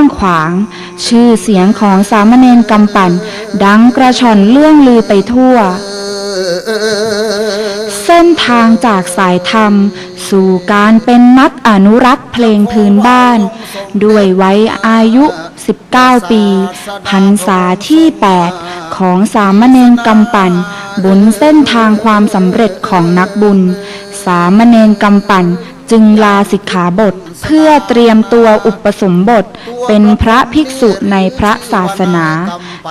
างขวาง ชื่อเสียงของสามเณรกำปั่น ดังกระชอนเลื่องลือไปทั่ว เส้นทางจากสายธรรม สู่การเป็นนักอนุรักษ์เพลงพื้นบ้าน ด้วยไว้อายุ 19 ปีพรรษาที่ 8 ของสามเณรกำปั่นบนเส้นทางความสำเร็จของนักบุญ สามเณรกำปั่น จึงลาสิกขาบทเพื่อเตรียมตัวอุปสมบทเป็นพระภิกษุในพระศาสนา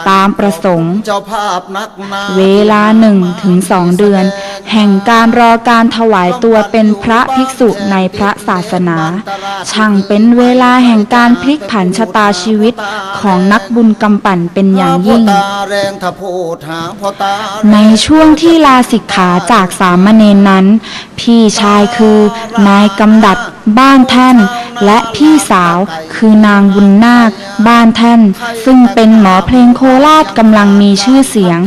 ตามประสงค์เจ้าภาพนักหนาเวลาหนึ่งถึงสองเดือน แห่งการรอการถวายตัวเป็นพระภิกษุในพระศาสนา ช่างเป็นเวลาแห่งการพลิกผันชะตาชีวิตของนักบุญกำปั่นเป็นอย่างยิ่ง ในช่วงที่ลาสิกขาจากสามเณรนั้น พี่ชายคือนายกำดัด บ้านแท่นและพี่สาวคือนางบุญนาค บ้านแท่นซึ่งเป็นหมอเพลงโคราชกำลังมีชื่อเสียง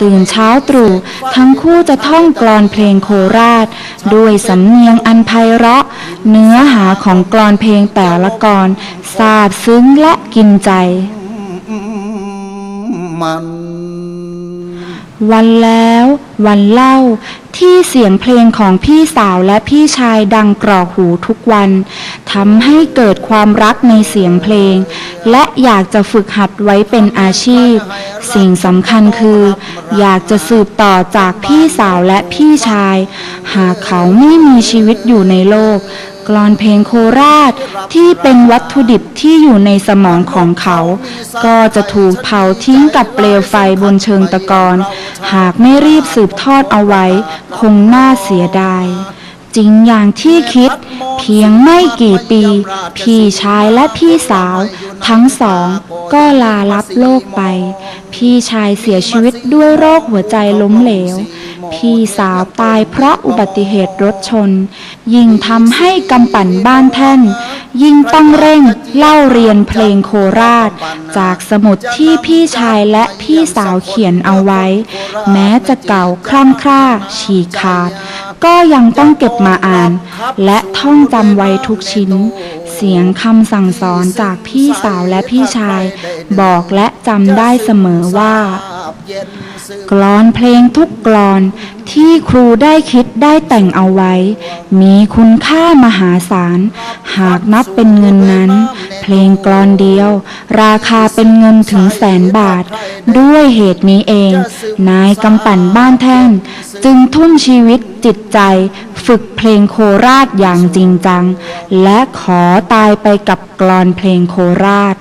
ตื่นเช้าตรู่ทั้งคู่จะท่องกลอนเพลงโคราช ด้วยสำเนียงอันไพเราะ เนื้อหาของกลอนเพลงแต่ละกรซาบซึ้งและกินใจมันวันแล้ว วันเล่า ที่เสียงเพลงของพี่สาวและพี่ชายดังกรอกหูทุกวันทำให้เกิดความรักในเสียงเพลง และอยากจะฝึกหัดไว้เป็นอาชีพ สิ่งสำคัญคือ อยากจะสืบต่อจากพี่สาวและพี่ชาย หากเขาไม่มีชีวิตอยู่ในโลก กลอนเพลงโคราชที่เป็นวัตถุดิบที่อยู่ในสมองของเขา ก็จะถูกเผาทิ้งกับเปลวไฟบนเชิงตะกอน หากไม่รีบสืบทอดเอาไว้ คงน่าเสียดาย จริงอย่างที่คิด เพียงไม่กี่ปี พี่ชายและพี่สาว ทั้งสองก็ลาลับโลกไป พี่ชายเสียชีวิตด้วยโรคหัวใจล้มเหลว พี่สาวตายเพราะอุบัติเหตุรถชน ยิ่งทำให้กำปั่นบ้านแท่น ยิ่งต้องเร่งเล่าเรียนเพลงโคราช จากสมุดที่พี่ชายและพี่สาวเขียนเอาไว้ แม้จะเก่าคล่ำคร่าฉีกขาด ก็ยังต้องเก็บมาอ่าน และท่องจำไว้ทุกชิ้น เสียงคำสั่งสอนจากพี่สาวและพี่ชาย บอกและจำได้เสมอว่า กลอนเพลงทุกกลอนที่ครูได้คิดได้แต่งเอาไว้ มีคุณค่ามหาศาล หากนับเป็นเงินนั้น เพลงกลอนเดียว ราคาเป็นเงินถึงแสนบาท ด้วยเหตุนี้เอง นายกำปั่นบ้านแท่ง จึงทุ่มชีวิตจิตใจ ฝึกเพลงโคราชอย่างจริงจัง และขอตายไปกับกลอนเพลงโคราช